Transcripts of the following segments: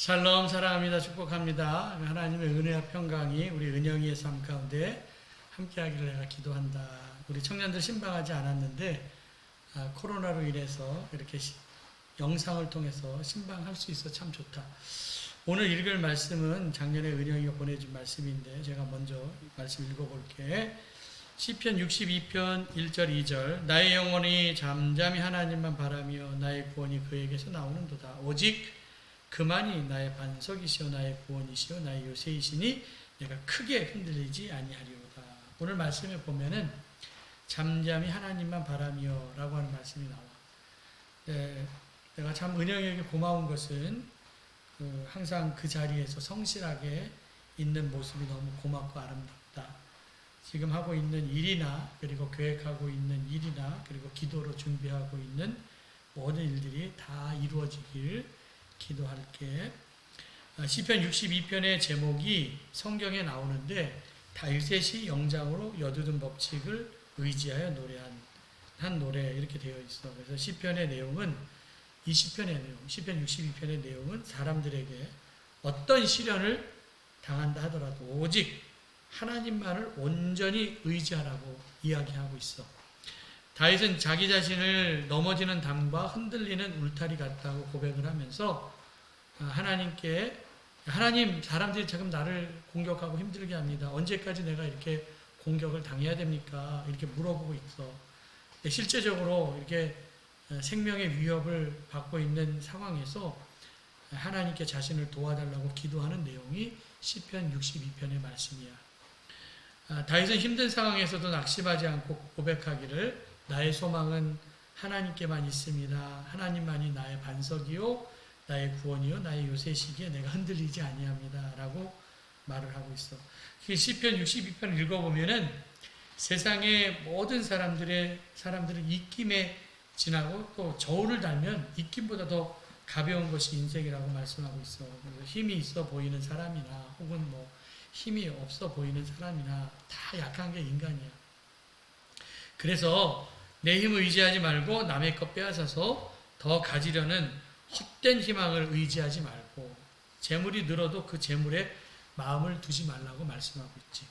샬롬 사랑합니다. 축복합니다. 하나님의 은혜와 평강이 우리 은영이의 삶 가운데 함께하기를 내가 기도한다. 우리 청년들 신방하지 않았는데 아, 코로나로 인해서 이렇게 시- 영상을 통해서 신방할 수 있어 참 좋다. 오늘 읽을 말씀은 작년에 은영이가 보내준 말씀인데 제가 먼저 말씀 읽어볼게. 시편 62편 1절 2절 나의 영혼이 잠잠히 하나님만 바라며 나의 구원이 그에게서 나오는도다. 오직 그만이 나의 반석이시오 나의 구원이시오 나의 요새이시니 내가 크게 흔들리지 아니하리로다. 오늘 말씀에 보면은 잠잠히 하나님만 바라며라고 하는 말씀이 나와. 예, 내가 참 은영에게 고마운 것은 그 항상 그 자리에서 성실하게 있는 모습이 너무 고맙고 아름답다. 지금 하고 있는 일이나 그리고 계획하고 있는 일이나 그리고 기도로 준비하고 있는 모든 일들이 다 이루어지길 기도할게. 아, 시편 62편의 제목이 성경에 나오는데 다윗의 영장으로 여두둔 법칙을 의지하여 노래한 한 노래 이렇게 되어 있어. 그래서 시편의 내용은 이 시편의 내용, 시편 62편의 내용은 사람들에게 어떤 시련을 당한다 하더라도 오직 하나님만을 온전히 의지하라고 이야기하고 있어. 다윗은 자기 자신을 넘어지는 담과 흔들리는 울타리 같다고 고백을 하면서 아, 하나님께 하나님 사람들이 지금 나를 공격하고 힘들게 합니다. 언제까지 내가 이렇게 공격을 당해야 됩니까? 이렇게 물어보고 있어. 실제적으로 이렇게 어, 생명의 위협을 받고 있는 상황에서 하나님께 자신을 도와달라고 기도하는 내용이 시편 62편의 말씀이야. 아, 다윗은 힘든 상황에서도 낙심하지 않고 고백하기를 나의 소망은 하나님께만 있습니다. 하나님만이 나의 반석이요 나의 구원이요 나의 요새시기에 내가 흔들리지 아니합니다라고 말을 하고 있어. 그 시편 62편 읽어보면은 세상의 모든 사람들의 사람들은 입김에 지나고 또 저울을 달면 입김보다 더 가벼운 것이 인생이라고 말씀하고 있어. 힘이 있어 보이는 사람이나 혹은 뭐 힘이 없어 보이는 사람이나 다 약한 게 인간이야. 그래서 내 힘을 의지하지 말고 남의 것 빼앗아서 더 가지려는 헛된 희망을 의지하지 말고 재물이 늘어도 그 재물에 마음을 두지 말라고 말씀하고 있지.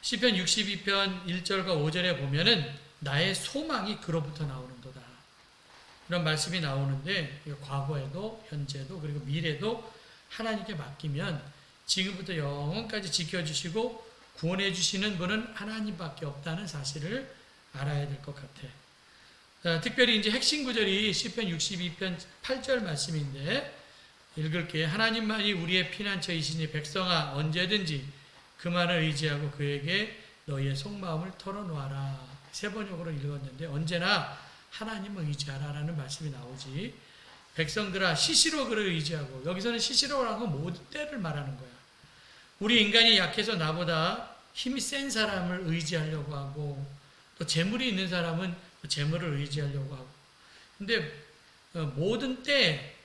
시편 62편 1절과 5절에 보면은 나의 소망이 그로부터 나오는도다. 이런 말씀이 나오는데 과거에도 현재도 그리고 미래도 하나님께 맡기면 지금부터 영원까지 지켜주시고 구원해 주시는 분은 하나님밖에 없다는 사실을 알아야 될 것 같아. 자, 특별히 이제 핵심 구절이 시편 62편 8절 말씀인데 읽을게 하나님만이 우리의 피난처이시니 백성아 언제든지 그만을 의지하고 그에게 너희의 속마음을 털어놓아라. 세 번역으로 읽었는데 언제나 하나님을 의지하라라는 말씀이 나오지. 백성들아 시시로 그를 의지하고 여기서는 시시로라는 건 모든 때를 말하는 거야. 우리 인간이 약해서 나보다 힘이 센 사람을 의지하려고 하고 또 재물이 있는 사람은 또 재물을 의지하려고 하고 근데 어, 모든 때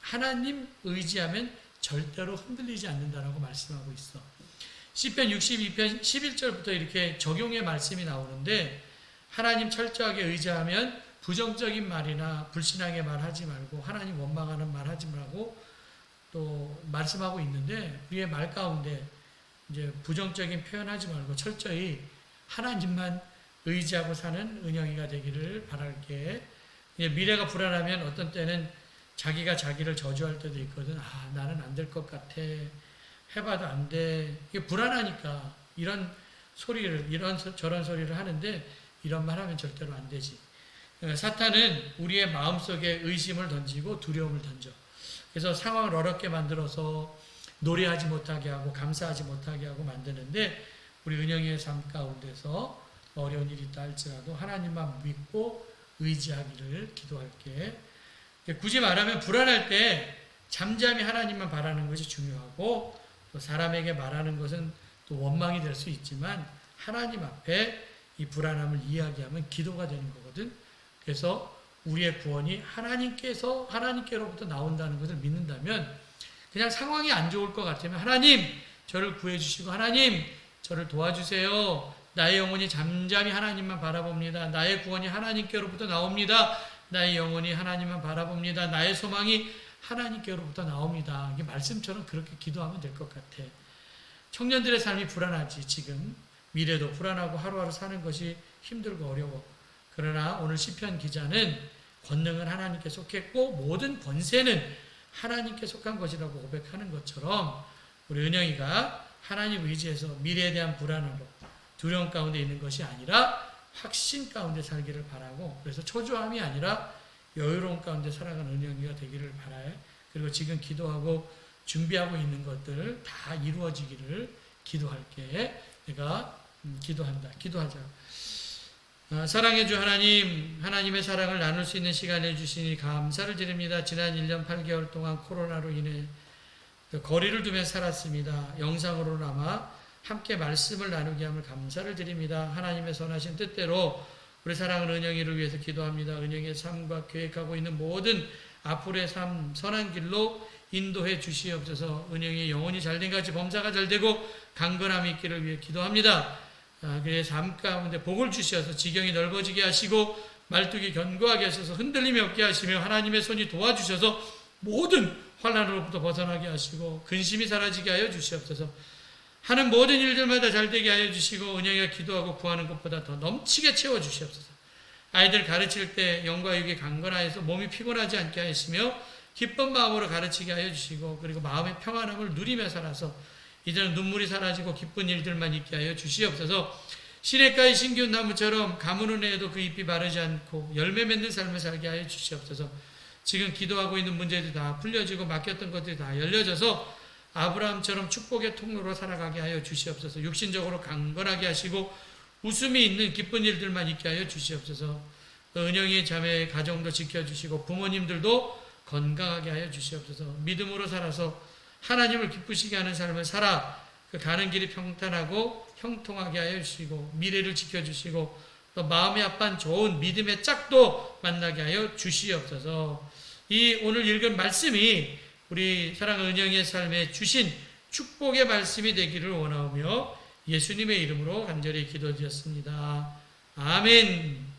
하나님 의지하면 절대로 흔들리지 않는다라고 말씀하고 있어. 시편 62편 11절부터 이렇게 적용의 말씀이 나오는데 하나님 철저하게 의지하면 부정적인 말이나 불신앙의 말 하지 말고 하나님 원망하는 말 하지 말고 또 말씀하고 있는데 우리의 말 가운데 이제 부정적인 표현하지 말고 철저히 하나님만 의지하고 사는 은영이가 되기를 바랄게. 미래가 불안하면 어떤 때는 자기가 자기를 저주할 때도 있거든. 아, 나는 안 될 것 같아. 해봐도 안 돼. 이게 불안하니까 이런 소리를, 이런 소- 저런 소리를 하는데 이런 말 하면 절대로 안 되지. 어, 사탄은 우리의 마음속에 의심을 던지고 두려움을 던져. 그래서 상황을 어렵게 만들어서 노래하지 못하게 하고 감사하지 못하게 하고 만드는데 우리 은영이의 삶 가운데서 어려운 일이 있다 할지라도 하나님만 믿고 의지하기를 기도할게. 굳이 말하면 불안할 때 잠잠히 하나님만 바라는 것이 중요하고 또 사람에게 말하는 것은 또 원망이 될 수 있지만 하나님 앞에 이 불안함을 이야기하면 기도가 되는 거거든. 그래서 우리의 구원이 하나님께서 하나님께로부터 나온다는 것을 믿는다면 그냥 상황이 안 좋을 것 같으면 하나님 저를 구해 주시고 하나님 저를 도와주세요. 나의 영혼이 잠잠히 하나님만 바라봅니다. 나의 구원이 하나님께로부터 나옵니다. 나의 영혼이 하나님만 바라봅니다. 나의 소망이 하나님께로부터 나옵니다. 이게 말씀처럼 그렇게 기도하면 될 것 같아. 청년들의 삶이 불안하지 지금 미래도 불안하고 하루하루 사는 것이 힘들고 어려워. 그러나 오늘 시편 기자는 권능은 하나님께 속했고 모든 권세는 하나님께 속한 것이라고 고백하는 것처럼 우리 은영이가 하나님 의지해서 미래에 대한 불안으로 두려움 가운데 있는 것이 아니라 확신 가운데 살기를 바라고 그래서 초조함이 아니라 여유로운 가운데 살아가는 은영이가 되기를 바라요. 그리고 지금 기도하고 준비하고 있는 것들 다 이루어지기를 기도할게. 내가 음, 기도한다. 기도하자. 아, 사랑해 주 하나님, 하나님의 사랑을 나눌 수 있는 시간을 주시니 감사를 드립니다. 지난 1년 8개월 동안 코로나로 인해 그 거리를 두며 살았습니다. 영상으로나마 함께 말씀을 나누게 함을 감사를 드립니다. 하나님의 선하신 뜻대로 우리 사랑하는 은영이를 위해서 기도합니다. 은영의 삶과 계획하고 있는 모든 앞으로의 삶 선한 길로 인도해 주시옵소서. 은영이 영혼이 잘된 같이 범사가 잘되고 강건함이 있기를 위해 기도합니다. 아, 그의 삶 가운데 복을 주셔서 지경이 넓어지게 하시고 말뚝이 견고하게 하셔서 흔들림이 없게 하시며 하나님의 손이 도와주셔서 모든 환란으로부터 벗어나게 하시고 근심이 사라지게 하여 주시옵소서. 하는 모든 일들마다 잘되게 하여 주시고 은혜가 기도하고 구하는 것보다 더 넘치게 채워 주시옵소서. 아이들 가르칠 때 영과 육이 강건하여서 몸이 피곤하지 않게 하시며 기쁜 마음으로 가르치게 하여 주시고 그리고 마음의 평안함을 누리며 살아서 이제는 눈물이 사라지고 기쁜 일들만 있게 하여 주시옵소서. 시냇가의 신기운 나무처럼 가무는 애에도 그 잎이 마르지 않고 열매 맺는 삶을 살게 하여 주시옵소서. 지금 기도하고 있는 문제들이 다 풀려지고 막혔던 것들이 다 열려져서 아브라함처럼 축복의 통로로 살아가게 하여 주시옵소서. 육신적으로 강건하게 하시고 웃음이 있는 기쁜 일들만 있게 하여 주시옵소서. 은영이 자매 가정도 지켜주시고 부모님들도 건강하게 하여 주시옵소서. 믿음으로 살아서 하나님을 기쁘시게 하는 삶을 살아 그 가는 길이 평탄하고 형통하게 하여 주시고 미래를 지켜주시고 또 마음의 아픈 좋은 믿음의 짝도 만나게 하여 주시옵소서. 이 오늘 읽은 말씀이 우리 사랑하는 은영의 삶에 주신 축복의 말씀이 되기를 원하오며 예수님의 이름으로 간절히 기도드렸습니다. 아멘.